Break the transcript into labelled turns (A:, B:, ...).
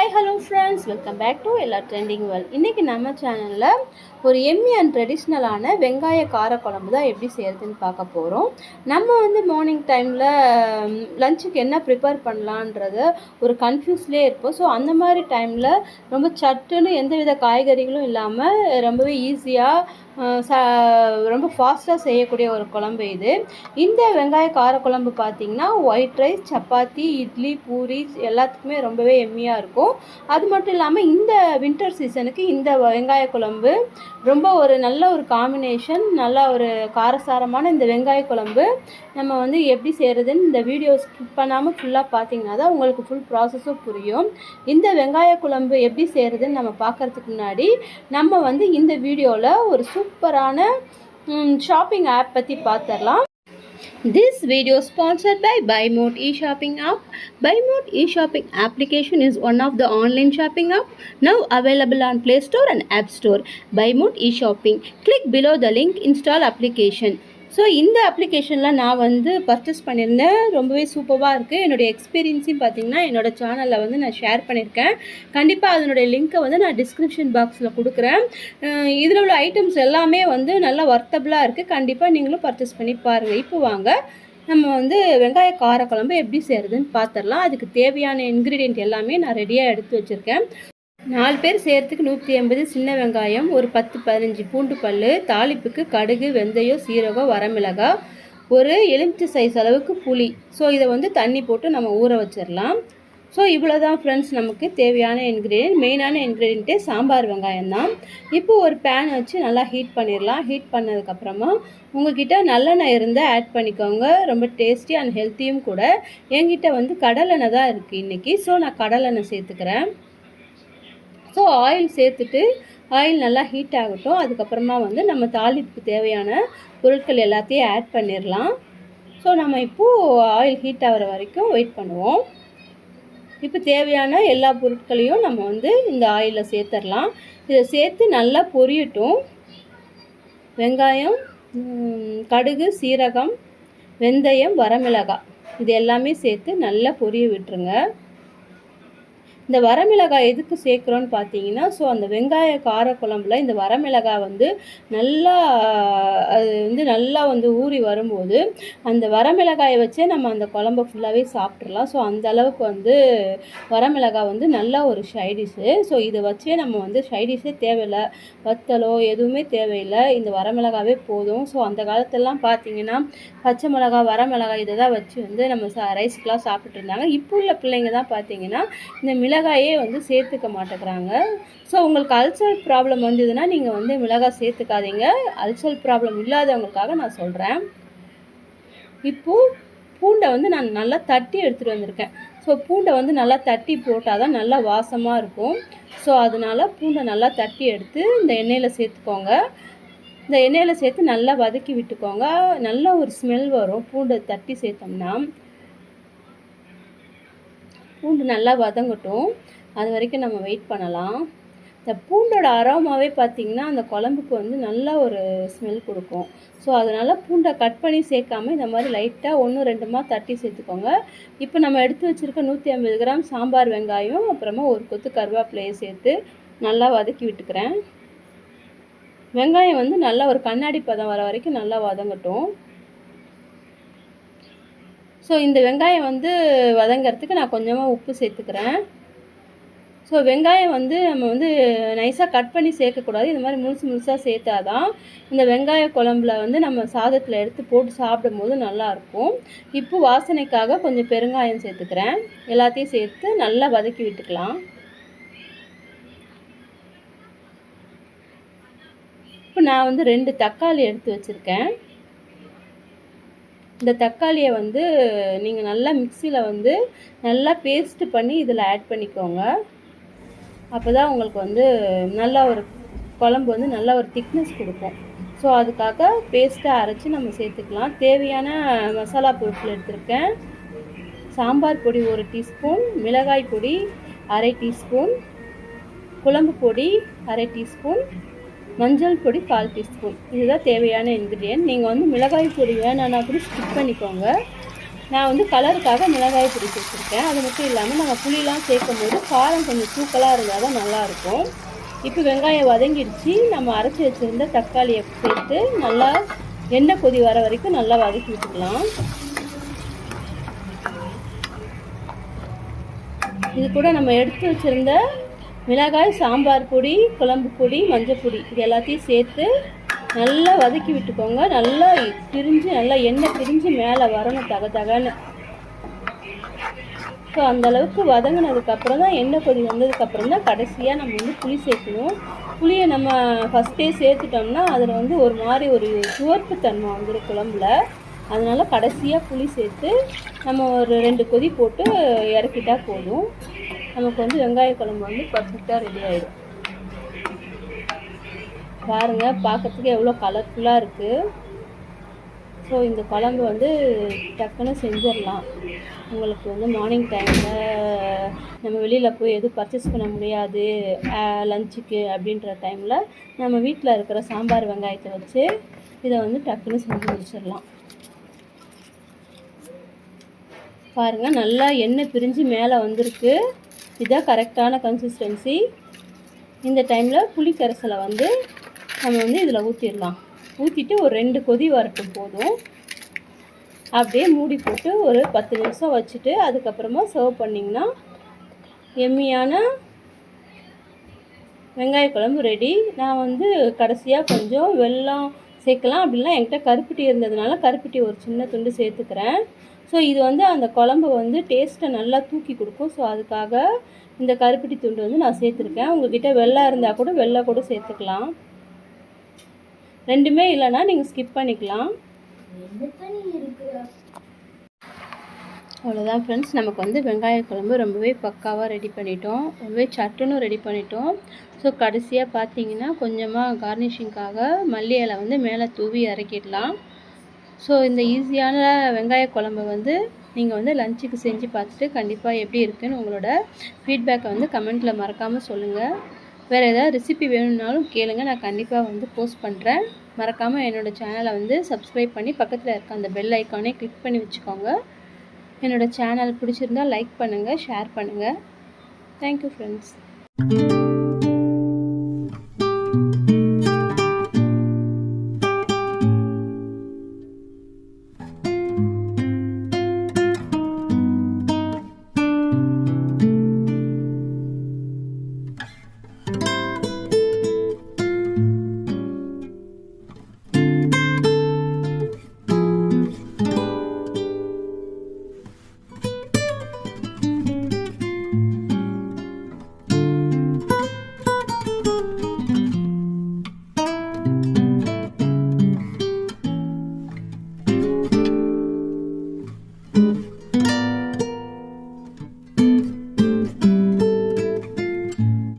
A: Hi hello friends welcome back to எல்லா trending world இன்றைக்கி நம்ம சேனலில் ஒரு எம்மி அண்ட் ட்ரெடிஷ்னலான வெங்காய கார குழம்பு தான் எப்படி செய்கிறதுன்னு பார்க்க போகிறோம் நம்ம வந்து மார்னிங் டைமில் லஞ்சுக்கு என்ன ப்ரிப்பேர் பண்ணலான்றத ஒரு கன்ஃபியூஸ்லேயே இருப்போம். ஸோ அந்த மாதிரி டைமில் ரொம்ப சட்டுன்னு எந்தவித காய்கறிகளும் இல்லாமல் ரொம்பவே ஈஸியாக ச ரொம்ப ஃபாஸ்ட்டாக செய்யக்கூடிய ஒரு குழம்பு இது. இந்த வெங்காய கார குழம்பு பார்த்தீங்கன்னா ஒயிட் ரைஸ் சப்பாத்தி இட்லி பூரி எல்லாத்துக்குமே ரொம்பவே எம்மியாக இருக்கும். அது மட்டும் இல்லாமல் இந்த வின்டர் சீசனுக்கு இந்த வெங்காய குழம்பு ரொம்ப ஒரு நல்ல ஒரு காம்பினேஷன் நல்ல ஒரு காரசாரமான இந்த வெங்காய குழம்பு நம்ம வந்து எப்படி செய்கிறதுன்னு இந்த வீடியோ ஸ்கிப் பண்ணாமல் ஃபுல்லாக பார்த்தீங்கன்னா தான் உங்களுக்கு ஃபுல் ப்ராசஸும் புரியும். இந்த வெங்காய குழம்பு எப்படி செய்கிறதுன்னு நம்ம பார்க்குறதுக்கு முன்னாடி நம்ம வந்து இந்த வீடியோவில் ஒரு சூப்பரான ஷாப்பிங் ஆப் பற்றி பார்த்துடலாம் This video sponsored by BuyMode e-shopping app. BuyMode e-shopping application is one of the online shopping app now available on Play Store and App Store. BuyMode e-shopping. Click below the link install application. So இந்த அப்ளிகேஷனில் நான் வந்து purchase பண்ணியிருந்தேன். ரொம்பவே சூப்பராக இருக்குது என்னுடைய எக்ஸ்பீரியன்ஸையும் பார்த்தீங்கன்னா என்னோடய சேனலில் வந்து நான் ஷேர் பண்ணியிருக்கேன். கண்டிப்பாக அதனுடைய லிங்க்கை வந்து நான் டிஸ்கிரிப்ஷன் பாக்ஸில் கொடுக்குறேன். இதில் உள்ள ஐட்டம்ஸ் எல்லாமே வந்து நல்லா ஒர்த்தபுளாக இருக்குது கண்டிப்பாக நீங்களும் பர்ச்சேஸ் பண்ணி பாருங்கள் இப்போ வாங்க நம்ம வந்து வெங்காய காரக்குழம்பு எப்படி செய்கிறதுன்னு பார்த்துடலாம் அதுக்கு தேவையான இன்க்ரீடியன்ட் எல்லாமே நான் ரெடியாக எடுத்து வச்சுருக்கேன். நாலு பேர் செய்கிறதுக்கு நூற்றி ஐம்பது சின்ன வெங்காயம் ஒரு பத்து பதினஞ்சு பூண்டு பல் தாளிப்புக்கு கடுகு வெந்தயம் சீரகம் வரமிளகாய் ஒரு எலுமிச்சை சைஸ் அளவுக்கு புளி. ஸோ இதை வந்து தண்ணி போட்டு நம்ம ஊற வச்சிடலாம். ஸோ இவ்வளோ தான் ஃப்ரெண்ட்ஸ் நமக்கு தேவையான இன்க்ரீடியன்ட் மெயினான இன்க்ரீடியண்ட்டே சாம்பார் வெங்காயம் தான். இப்போ ஒரு பேன் வச்சு நல்லா ஹீட் பண்ணிடலாம். ஹீட் பண்ணதுக்கப்புறமா உங்ககிட்ட நல்லெண்ணெய் இருந்தால் ஆட் பண்ணிக்கோங்க. ரொம்ப டேஸ்டி அண்ட் ஹெல்த்தியும் கூட. என்கிட்ட வந்து கடலெண்ணெய் தான் இருக்குது இன்றைக்கி ஸோ நான் கடலெண்ணெய் சேர்த்துக்கிறேன். ஸோ ஆயில் சேர்த்துட்டு ஆயில் நல்லா ஹீட் ஆகட்டும். அதுக்கப்புறமா வந்து நம்ம தாளிப்புக்கு தேவையான பொருட்கள் எல்லாத்தையும் ஆட் பண்ணிடலாம் ஸோ நம்ம இப்போது ஆயில் ஹீட் ஆகிற வரைக்கும் வெயிட் பண்ணுவோம். இப்போ தேவையான எல்லா பொருட்களையும் நம்ம வந்து இந்த ஆயிலில் சேர்த்துடலாம் இதை சேர்த்து நல்லா பொரியட்டும். வெங்காயம் கடுகு சீரகம் வெந்தயம் வரமிளகாய் இது எல்லாமே சேர்த்து நல்லா பொரிய விட்டுருங்க. இந்த வரமிளகாய் எதுக்கு சேர்க்குறோன்னு பார்த்தீங்கன்னா ஸோ அந்த வெங்காய காரக்குழம்புல இந்த வரமிளகாய் வந்து நல்லா அது வந்து நல்லா வந்து ஊறி வரும்போது அந்த வரமிளகாயை வச்சே நம்ம அந்த குழம்ப ஃபுல்லாகவே சாப்பிட்றலாம் ஸோ அந்த அளவுக்கு வந்து வரமிளகாய் வந்து நல்ல ஒரு ஷைடிஷு ஸோ இதை வச்சே நம்ம வந்து ஷைடிஷே தேவையில்லை. வத்தலோ எதுவுமே தேவையில்லை. இந்த வரமிளகாவே போதும். ஸோ அந்த காலத்திலலாம் பார்த்தீங்கன்னா பச்சை மிளகா வரமிளகாய் இதை தான் வச்சு வந்து நம்ம சா ரைஸ்க்கெலாம் சாப்பிட்ருந்தாங்க இப்போ உள்ள பிள்ளைங்க தான் பார்த்தீங்கன்னா இந்த மிளகாயே வந்து சேர்த்துக்க மாட்டேங்கிறாங்க. ஸோ உங்களுக்கு அல்சர் ப்ராப்ளம் வந்ததுன்னா நீங்கள் வந்து மிளகாய் சேர்த்துக்காதீங்க. அல்சர் ப்ராப்ளம் இல்லாதவங்களுக்காக நான் சொல்கிறேன் இப்போது பூண்டை வந்து நான் நல்லா தட்டி எடுத்துகிட்டு வந்திருக்கேன். ஸோ பூண்டை வந்து நல்லா தட்டி போட்டால் தான் நல்லா வாசமாக இருக்கும். ஸோ அதனால் பூண்டை நல்லா தட்டி எடுத்து இந்த எண்ணெயில் சேர்த்துக்கோங்க. இந்த எண்ணெயில் சேர்த்து நல்லா வதக்கி விட்டுக்கோங்க. நல்ல ஒரு ஸ்மெல் வரும். பூண்டை தட்டி சேர்த்தோம்னா. பூண்டு நல்லா வதங்கட்டும். அது வரைக்கும் நம்ம வெயிட் பண்ணலாம். இந்த பூண்டோட அரோமாவே பார்த்திங்கன்னா அந்த குழம்புக்கு வந்து நல்ல ஒரு ஸ்மெல் கொடுக்கும். ஸோ அதனால் பூண்டை கட் பண்ணி சேர்க்காம இந்த மாதிரி லைட்டாக ஒன்று ரெண்டுமா தட்டி சேர்த்துக்கோங்க. இப்போ நம்ம எடுத்து வச்சுருக்க நூற்றி ஐம்பது கிராம் சாம்பார் வெங்காயம் அப்புறமா ஒரு கொத்து கருவேப்பிலையை சேர்த்து நல்லா வதக்கி விட்டுக்கிறேன். வெங்காயம் வந்து நல்லா ஒரு கண்ணாடி பதம் வர வரைக்கும் நல்லா வதங்கட்டும். ஸோ இந்த வெங்காயம் வந்து வதங்கிறதுக்கு நான் கொஞ்சமாக உப்பு சேர்த்துக்கிறேன். ஸோ வெங்காயம் வந்து நம்ம வந்து நைஸாக கட் பண்ணி சேர்க்கக்கூடாது. இந்த மாதிரி முழுசு முழுசாக சேர்த்தா தான் இந்த வெங்காய குழம்புல வந்து நம்ம சாதத்தில் எடுத்து போட்டு சாப்பிடும்போது நல்லாயிருக்கும் இப்போ வாசனைக்காக கொஞ்சம் பெருங்காயம் சேர்த்துக்கிறேன். எல்லாத்தையும் சேர்த்து நல்லா வதக்கி விட்டுக்கலாம். இப்போ நான் வந்து ரெண்டு தக்காளி எடுத்து வச்சுருக்கேன். இந்த தக்காளியை வந்து நீங்கள் நல்லா மிக்சியில் வந்து நல்லா பேஸ்ட்டு பண்ணி இதில் ஆட் பண்ணிக்கோங்க. அப்போ தான் உங்களுக்கு வந்து நல்ல ஒரு குழம்பு வந்து நல்ல ஒரு திக்னஸ் கொடுக்கும். ஸோ அதுக்காக பேஸ்ட்டாக அரைச்சி நம்ம சேர்த்துக்கலாம். தேவையான மசாலா பொருட்கள் எடுத்திருக்கேன். சாம்பார் பொடி ஒரு டீஸ்பூன் மிளகாய் பொடி அரை டீஸ்பூன் குழம்பு பொடி அரை டீஸ்பூன் மஞ்சள் பொடி கால் டீஸ்பூன். இதுதான் தேவையான இன்க்ரீடியன்ட் நீங்கள் வந்து மிளகாய் பொடி வேணான்னா கூட ஸ்கிப் பண்ணிக்கோங்க. நான் வந்து கலருக்காக மிளகாய் பொடி சேர்த்துருக்கேன். அது மட்டும் இல்லாமல் நம்ம புளிலாம் சேர்க்கும் போது காரம் கொஞ்சம் தூக்கலாக இருந்தால் தான் நல்லாயிருக்கும். இப்போ வெங்காயம் வதங்கிடுச்சு நம்ம அரைச்சி வச்சுருந்த தக்காளியை சேர்த்து நல்லா எண்ணெய் கொதி வர வரைக்கும் நல்லா வதக்கி விட்டுக்கலாம். இது கூட நம்ம எடுத்து வச்சுருந்த மிளகாய் சாம்பார் பொடி குழம்பு பொடி மஞ்சள் பொடி இது எல்லாத்தையும் சேர்த்து நல்லா வதக்கி விட்டுக்கோங்க. நல்லா பிரிஞ்சு நல்லா எண்ணெய் பிரிஞ்சு மேலே வரணும் தக தகன்னு. ஸோ அந்தளவுக்கு வதங்கினதுக்கப்புறம் தான் எண்ணெய் கொதி வந்ததுக்கப்புறம் தான் கடைசியாக நம்ம வந்து புளி சேர்க்கணும். புளியை நம்ம ஃபஸ்ட்டே சேர்த்துட்டோம்னா அதில் வந்து ஒரு மாதிரி ஒரு சுவர்ப்பு தன்மை வந்துடும் குழம்புல. அதனால் கடைசியாக புளி சேர்த்து நம்ம ஒரு ரெண்டு கொதி போட்டு இறக்கிட்டா போதும். நமக்கு வந்து வெங்காய குழம்பு வந்து பர்ஃபெக்டாக ரெடி ஆகிடும் பாருங்கள் பார்க்குறதுக்கு எவ்வளோ கலர்ஃபுல்லாக இருக்குது ஸோ இந்த குழம்பு வந்து டக்குன்னு செஞ்சிடலாம். உங்களுக்கு வந்து மார்னிங் டைமில் நம்ம வெளியில் போய் எதுவும் பர்ச்சேஸ் பண்ண முடியாது லஞ்சுக்கு அப்படின்ற டைமில் நம்ம வீட்டில் இருக்கிற சாம்பார் வெங்காயத்தை வச்சு இதை வந்து டக்குன்னு செஞ்சு முடிச்சிடலாம். பாருங்கள் நல்லா எண்ணெய் பிரிஞ்சு மேலே வந்திருக்கு. இதுதான் கரெக்டான கன்சிஸ்டன்சி இந்த டைமில் புளி கரைசலை வந்து நம்ம வந்து இதில் ஊற்றிடலாம் ஊற்றிட்டு ஒரு ரெண்டு கொதி வரட்டும் போதும். அப்படியே மூடி போட்டு ஒரு பத்து நிமிஷம் வச்சுட்டு அதுக்கப்புறமா சர்வ் பண்ணிங்கன்னா எம்மியான வெங்காய குழம்பு ரெடி நான் வந்து கடைசியாக கொஞ்சம் வெல்லம் சேர்க்கலாம் அப்படிலாம் என்கிட்ட கருப்பட்டி இருந்ததுனால கருப்பட்டி ஒரு சின்ன துண்டு சேர்த்துக்கிறேன். ஸோ இது வந்து அந்த குழம்பு வந்து டேஸ்ட்டை நல்லா தூக்கி கொடுக்கும். ஸோ அதுக்காக இந்த கருப்பட்டி துண்டு வந்து நான் சேர்த்துருக்கேன். உங்ககிட்ட வெள்ளம் இருந்தால் கூட வெள்ளை கூட சேர்த்துக்கலாம். ரெண்டுமே இல்லைன்னா நீங்கள் ஸ்கிப் பண்ணிக்கலாம். அவ்வளோதான் ஃப்ரெண்ட்ஸ் நமக்கு வந்து வெங்காய குழம்பு ரொம்பவே பக்காவாக ரெடி பண்ணிட்டோம். ரொம்பவே சட்டுன்னு ரெடி பண்ணிட்டோம். ஸோ கடைசியாக பார்த்தீங்கன்னா கொஞ்சமாக கார்னிஷிங்காக மல்லி இலை வந்து மேலே தூவி இறக்கிடலாம். ஸோ இந்த ஈஸியான வெங்காய குழம்பு வந்து நீங்கள் வந்து லஞ்சுக்கு செஞ்சு பார்த்துட்டு கண்டிப்பாக எப்படி இருக்குன்னு உங்களோட ஃபீட்பேக்கை வந்து கமெண்ட்டில் மறக்காமல் சொல்லுங்கள் வேறு ஏதாவது ரெசிபி வேணும்னாலும் கேளுங்கள் நான் கண்டிப்பாக வந்து போஸ்ட் பண்ணுறேன் மறக்காமல் என்னோடய சேனலை வந்து சப்ஸ்கிரைப் பண்ணி பக்கத்தில் இருக்க அந்த பெல் ஐக்கானே கிளிக் பண்ணி வச்சுக்கோங்க. என்னோடய சேனல் பிடிச்சிருந்தால் லைக் பண்ணுங்கள் ஷேர் பண்ணுங்கள் தேங்க்யூ ஃப்ரெண்ட்ஸ்